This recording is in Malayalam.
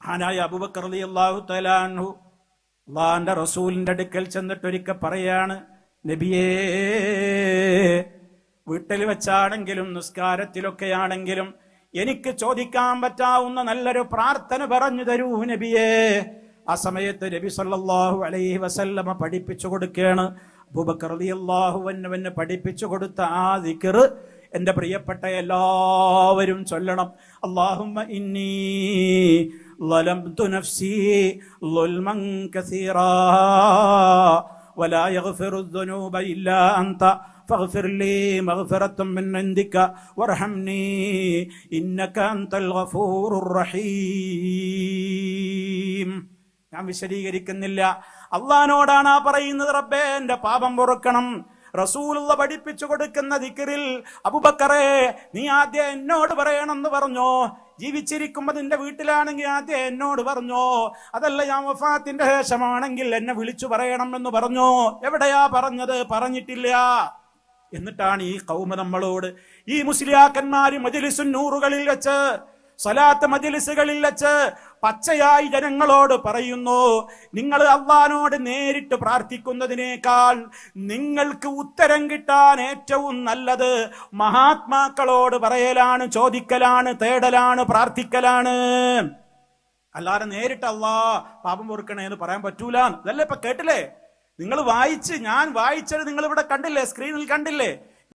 ഹാനായ അബുബക്കർ അലി അള്ളാഹു തലാൻഹു അള്ളാഹന്റെ റസൂലിന്റെ അടുക്കൽ ചെന്നിട്ട് ഒരിക്കൽ പറയാണ് നബിയേ വീട്ടിൽ വെച്ചാണെങ്കിലും നിസ്കാരത്തിലൊക്കെയാണെങ്കിലും എനിക്ക് ചോദിക്കാൻ പറ്റാവുന്ന നല്ലൊരു പ്രാർത്ഥന പറഞ്ഞു തരൂ നബിയേ. ആ സമയത്ത് നബി സല്ലാഹു അലൈഹി വസല്ലമ പഠിപ്പിച്ചു കൊടുക്കുകയാണ്. അബൂബക്കർ റളിയല്ലാഹു അൻഹുവിന് പഠിപ്പിച്ചു കൊടുത്ത ആ ദിക്കർ എന്റെ പ്രിയപ്പെട്ട എല്ലാവരും ചൊല്ലണം. അള്ളാഹുമ്മ ഇന്നി ظلمت نفسي ظلما كثيرا ولا يغفر الذنوب إلا أنت فاغفر لي مغفرة من عندك وارحمني إنك أنت الغفور الرحيم ഞാൻ വിശദീകരിക്കുന്നില്ല അള്ളഹാനോടാണ് ആ പറയുന്നത് റബ്ബേ എന്റെ പാപം പൊറുക്കണം റസൂലുള്ള പഠിപ്പിച്ചു കൊടുക്കുന്ന ദിക്റിൽ അബുബക്കറെ നീ ആദ്യം എന്നോട് പറയണമെന്ന് പറഞ്ഞോ ജീവിച്ചിരിക്കുമ്പോ നിന്റെ വീട്ടിലാണെങ്കിൽ ആദ്യം എന്നോട് പറഞ്ഞു. അതല്ല ഞാൻ വഫാത്തിന്റെ ശേഷമാണെങ്കിൽ എന്നെ വിളിച്ചു പറയണം എന്ന് പറഞ്ഞോ. എവിടെയാ പറഞ്ഞത്? പറഞ്ഞിട്ടില്ല. എന്നിട്ടാണ് ഈ കൗമ നമ്മളോട് ഈ മുസ്ലിയാക്കന്മാര് മജിലിസുന്നൂറുകളിൽ വെച്ച് സ്വലാത്ത് മജിലിസുകളിൽ വെച്ച് പച്ചയായി ജനങ്ങളോട് പറയുന്നു. നിങ്ങൾ അള്ളഹാനോട് നേരിട്ട് പ്രാർത്ഥിക്കുന്നതിനേക്കാൾ നിങ്ങൾക്ക് ഉത്തരം കിട്ടാൻ ഏറ്റവും നല്ലത് മഹാത്മാക്കളോട് പറയലാണ് ചോദിക്കലാണ് തേടലാണ് പ്രാർത്ഥിക്കലാണ്. അല്ലാതെ നേരിട്ട് അള്ളാ പാപം പൊറുക്കണേ എന്ന് പറയാൻ പറ്റൂല. ഇതല്ലേ ഇപ്പൊ കേട്ടില്ലേ? നിങ്ങൾ വായിച്ച് ഞാൻ വായിച്ചത് നിങ്ങൾ ഇവിടെ കണ്ടില്ലേ? സ്ക്രീനിൽ കണ്ടില്ലേ?